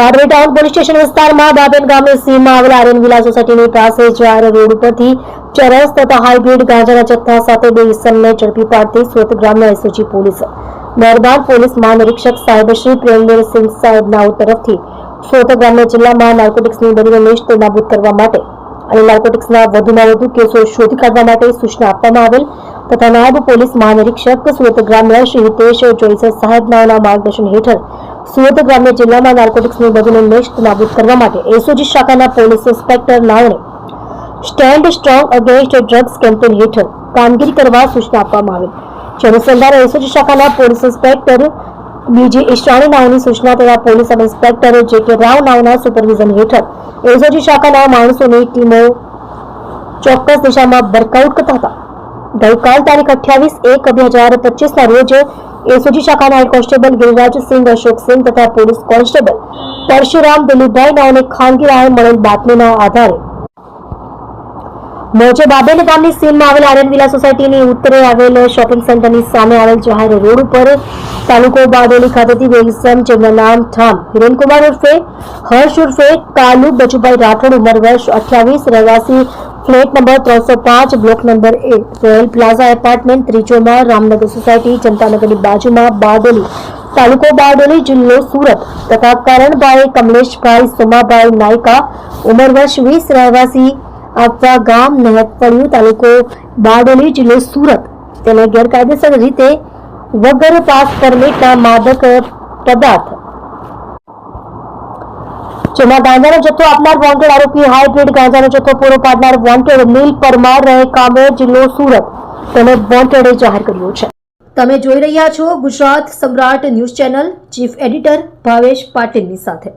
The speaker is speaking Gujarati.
પાટડી ટાઉન પોલીસ સ્ટેશન વિસ્તારમાં બાબેન ગામની સીમમાં આવેલા આર્યન વિલા સોસાયટીની પાસે જાહેર રોડ ઉપરથી ચરસ તથા હાઇબ્રિડ ગાંજાના જથ્થા સાથે બે ઇસમને ઝડપી પાડતી સુરત ગ્રામ્ય એસઓજી પોલીસ. મહેરબાન પોલીસ મહાનિરીક્ષક સાહેબ શ્રી સાહેબ નાઉ તરફથી સુરત ગ્રામ્ય જિલ્લામાં નાર્કોટિક્સની લિસ્ટ નાબૂદ કરવા માટે અને નાર્કોટિક્સના વધુમાં વધુ કેસો શોધી કાઢવા માટે સૂચના આપવામાં આવેલ તથા નાયબ પોલીસ મહાનિરીક્ષક સુરત ગ્રામ્ય શ્રી હિતેશ જોઈસર સાહેબ નાઓના માર્ગદર્શન હેઠળ સુરત ગ્રામ્ય જિલ્લામાં નાર્કોટિક્સની વધુની નેસ્ટ નાબૂદ કરવા માટે એસઓજી શાખાના police inspector નાઓને stand strong against drugs campaign હેઠળ કામગીરી કરવા સૂચના આપવામાં આવી. જે સંધારે એસઓજી શાખાના police inspector B G Ishani નાવની સૂચના તથા police sub inspector J K Rao નાવના supervision હેઠળ એસઓજી શાખાના માણસોની ટીમો ચોક્કસ દિશામાં વર્કઆઉટ કરતા હતા. ગઈકાલ તારીખ અઠ્યાવીસ એક બે હજાર પચીસના રોજ એસઓજી શાખાના હેડ કોન્સ્ટેબલ ગિરિરાજસિંહ અશોકસિંહ તથા પોલીસ કોન્સ્ટેબલ પરશુરામ દિલીપભાઈ નાઓને ખાનગી રાહે મળેલ બાતમીના આધારે. મોજે બાબેલ ગામની સીમમાં આવેલ આર્યન વિલા સોસાયટીની ઉત્તરે આવેલ શોપિંગ સેન્ટરની સામે આવેલ જાહેર રોડ ઉપર તાલુકો બારડોલી ખાતેથી બે જેમના નામ ઠામ. હિરેનકુમાર ઉર્ફે, હર્ષ ઉર્ફે, કાલુ બચુભાઈ રાઠોડ ઉંમર વર્ષ અઠ્યાવીસ, રહેવાસી ફ્લેટ નંબર ત્રણસો પાંચ block number A Royal Plaza apartment ત્રિચોમાં Ramnagar society જનતાનગરની બાજુમાં બારડોલી તાલુકો બારડોલી જિલ્લો સુરત તથા કરણભાઈ કમલેશભાઈ સોમાભાઈ નાયકા ઉંમર વર્ષ વીસ રહેવાસી આપવા ગામ નહેતપડ્યું તાલુકો બારડોલી જિલ્લો સુરત તેને ગેરકાયદેસર રીતે વગર પાસ પરમિટના માદક પદાર્થ જેમાં ગાંજાનો જથ્થો આપનાર વોન્ટેડ આરોપી હાઇબ્રિડ ગાંજાનો જથ્થો પૂરો પાડનાર વોન્ટેડ નીલ પરમાર રહે કામોર જિલ્લો સુરત. તેને વોન્ટેડે જાહેર કર્યો છે. તમે જોઈ રહ્યા છો Gujarat Samrat news channel chief editor Bhavesh પાટીલની સાથે.